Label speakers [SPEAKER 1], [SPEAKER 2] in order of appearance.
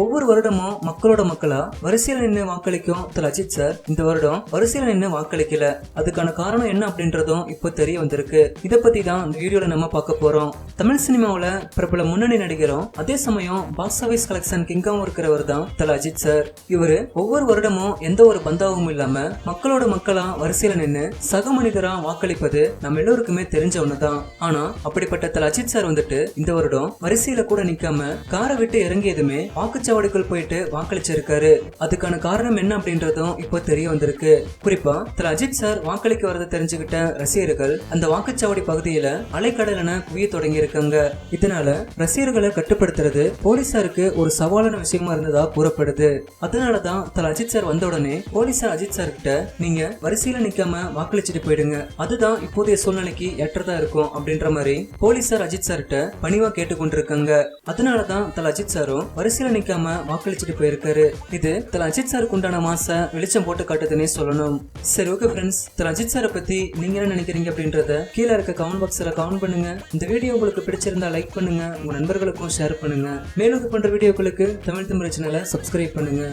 [SPEAKER 1] ஒவ்வொரு வருடமும் மக்களோட மக்களா வரிசையில் நின்று வாக்களிக்கும் திரு அஜித் சார் இந்த வருடம் வரிசையில் நின்று வாக்களிக்கல. அதுக்கான காரணம் என்ன அப்படின்றதும் இப்போ தெரிய வந்திருக்கு. இதை பத்தி தான் இந்த வீடியோல நம்ம பார்க்க போறோம். தமிழ் சினிமாவில் பிரபல முன்னணி நடிகரும் அதே சமயம் பாக்ஸ் ஆஃபீஸ் கலெக்ஷன் கிங்காவும் இருக்கிறவர் தான் தல அஜித் சார் இவரு ஒவ்வொரு வருடமும் எந்த ஒரு பந்தாவும் இல்லாம மக்களோட மக்களா வரிசையில நின்று சக மனிதரா வாக்களிப்பது நம்ம எல்லோருக்குமே தெரிஞ்ச ஒண்ணுதான். ஆனா அப்படிப்பட்ட தல அஜித் சார் வந்துட்டு இந்த வருடம் வரிசையில கூட நிக்காம காரை விட்டு இறங்கியதுமே வாக்குச்சாவடிக்குள் போயிட்டு வாக்களிச்சிருக்காரு. அதுக்கான காரணம் என்ன அப்படின்றதும் இப்போ தெரிய வந்திருக்கு. குறிப்பா திரு அஜித் சார் வாக்களிக்க வரதை தெரிஞ்சுக்கிட்ட ரசிகர்கள் அந்த வாக்குச்சாவடி பகுதியில அலைக்கடலென குவிய தொடங்கி இருக்காங்க. இதனால ரசிகர்களை கட்டுப்படுத்துறது போலீசாருக்கு ஒரு சவாலான விஷயமா இருந்ததா கூறப்படுது. அதனாலதான் திரு அஜித் சார் வந்த உடனே போலீசார் அஜித் சார் கிட்ட நீங்க வரிசையில நிக்காம வாக்களிச்சுட்டு போயிடுங்க. அதுதான் இப்போதைய சூழ்நிலைக்கு ஏற்றதா இருக்கும் அப்படின்ற மாதிரி போலீசார் அஜித் சார்கிட்ட பணிவா கேட்டுக்கொண்டிருக்காங்க. அதனாலதான் தல அஜித் சாரும் வரிசையில நிக்காம வாக்களிச்சுட்டு போயிருக்காரு. இது தல அஜித் சாருக்கு உண்டான மாச வெளிச்சம் போட்டு காட்டுதுன்னே சொல்லணும். சரி ஓகே ஃப்ரெண்ட்ஸ் தல அஜித் சாரை பத்தி நீங்க என்ன நினைக்கிறீங்க அப்படின்றத கீழே இருக்க கமெண்ட் பாக்ஸ்ல கமெண்ட் பண்ணுங்க. இந்த வீடியோ உங்களுக்கு பிடிச்சிருந்தா லைக் பண்ணுங்க உங்க நண்பர்களுக்கும் ஷேர் பண்ணுங்க. மேலும் இது பண்ற வீடியோக்களுக்கு தமிழ் தமிழ் சேனலை சப்ஸ்கிரைப் பண்ணுங்க.